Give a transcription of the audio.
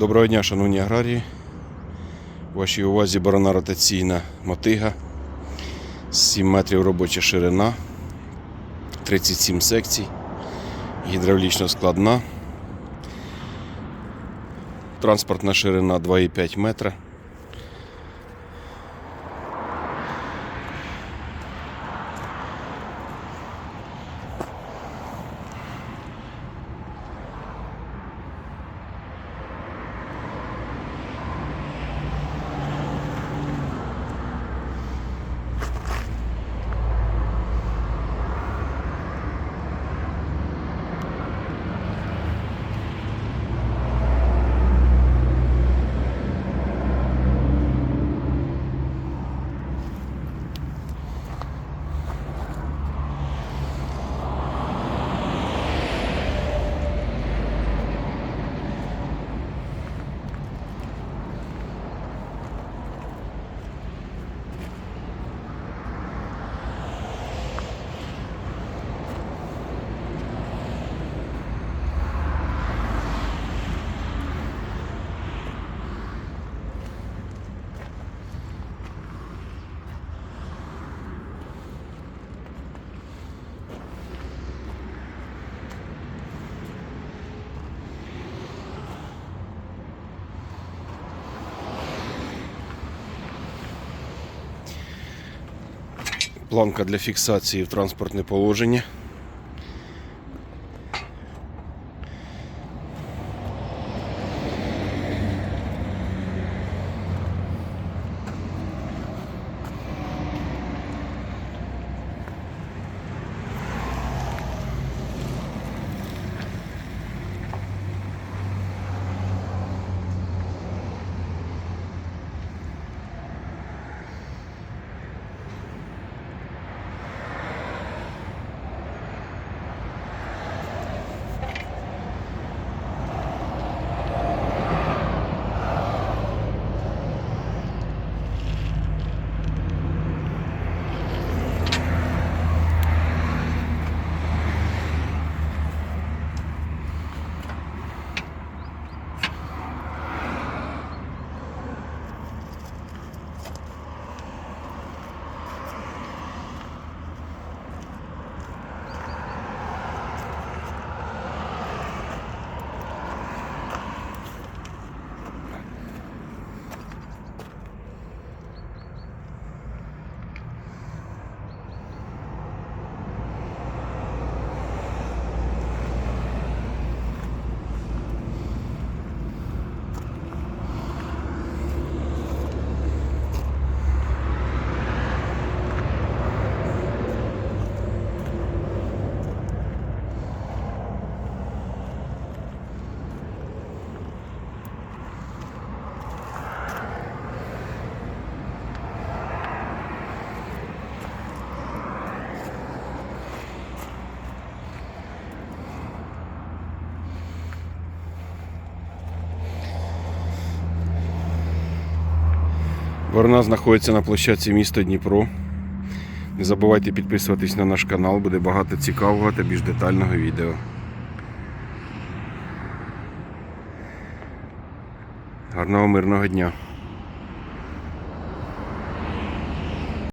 Доброго дня, шановні аграрії. У вашій увазі борона ротаційна мотига. 7 метрів робоча ширина, 37 секцій, гідравлічно складна. Транспортна ширина 2,5 метра. Планка для фіксації в транспортне положення. Борона знаходиться на площадці міста Дніпро. Не забувайте підписуватись на наш канал, буде багато цікавого та більш детального відео. Гарного мирного дня!